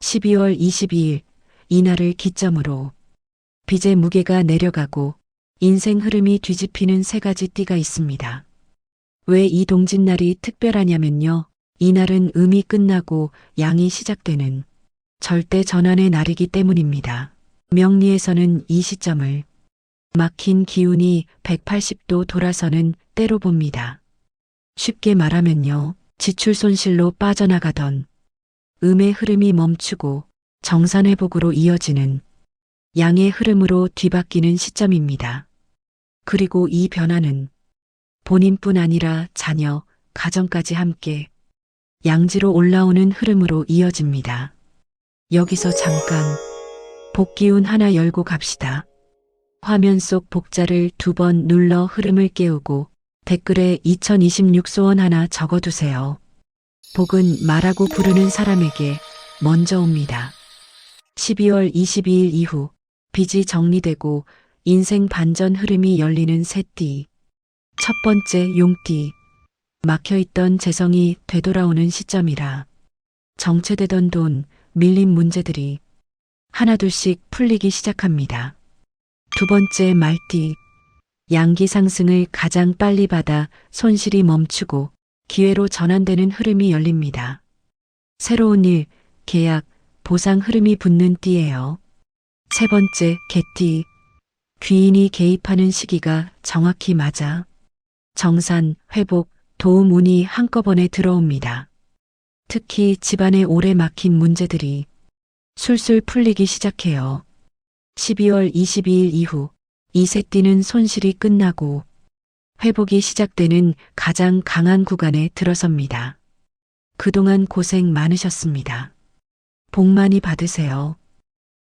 12월 22일 이날을 기점으로 빚의 무게가 내려가고 인생 흐름이 뒤집히는 세 가지 띠가 있습니다. 왜 이 동짓날이 특별하냐면요. 이날은 음이 끝나고 양이 시작되는 절대 전환의 날이기 때문입니다. 명리에서는 이 시점을 막힌 기운이 180도 돌아서는 때로 봅니다. 쉽게 말하면요. 지출 손실로 빠져나가던 음의 흐름이 멈추고 정산회복으로 이어지는 양의 흐름으로 뒤바뀌는 시점입니다. 그리고 이 변화는 본인뿐 아니라 자녀, 가정까지 함께 양지로 올라오는 흐름으로 이어집니다. 여기서 잠깐 복기운 하나 열고 갑시다. 화면 속 복자를 두 번 눌러 흐름을 깨우고 댓글에 2026 소원 하나 적어두세요. 복은 말하고 부르는 사람에게 먼저 옵니다. 12월 22일 이후 빚이 정리되고 인생 반전 흐름이 열리는 새띠. 첫 번째 용띠. 막혀있던 재성이 되돌아오는 시점이라 정체되던 돈, 밀린 문제들이 하나둘씩 풀리기 시작합니다. 두 번째 말띠. 양기 상승을 가장 빨리 받아 손실이 멈추고 기회로 전환되는 흐름이 열립니다. 새로운 일, 계약, 보상 흐름이 붙는 띠예요. 세 번째 개띠. 귀인이 개입하는 시기가 정확히 맞아 정산, 회복, 도움 운이 한꺼번에 들어옵니다. 특히 집안에 오래 막힌 문제들이 술술 풀리기 시작해요. 12월 22일 이후 이세 띠는 손실이 끝나고 회복이 시작되는 가장 강한 구간에 들어섭니다. 그동안 고생 많으셨습니다. 복 많이 받으세요.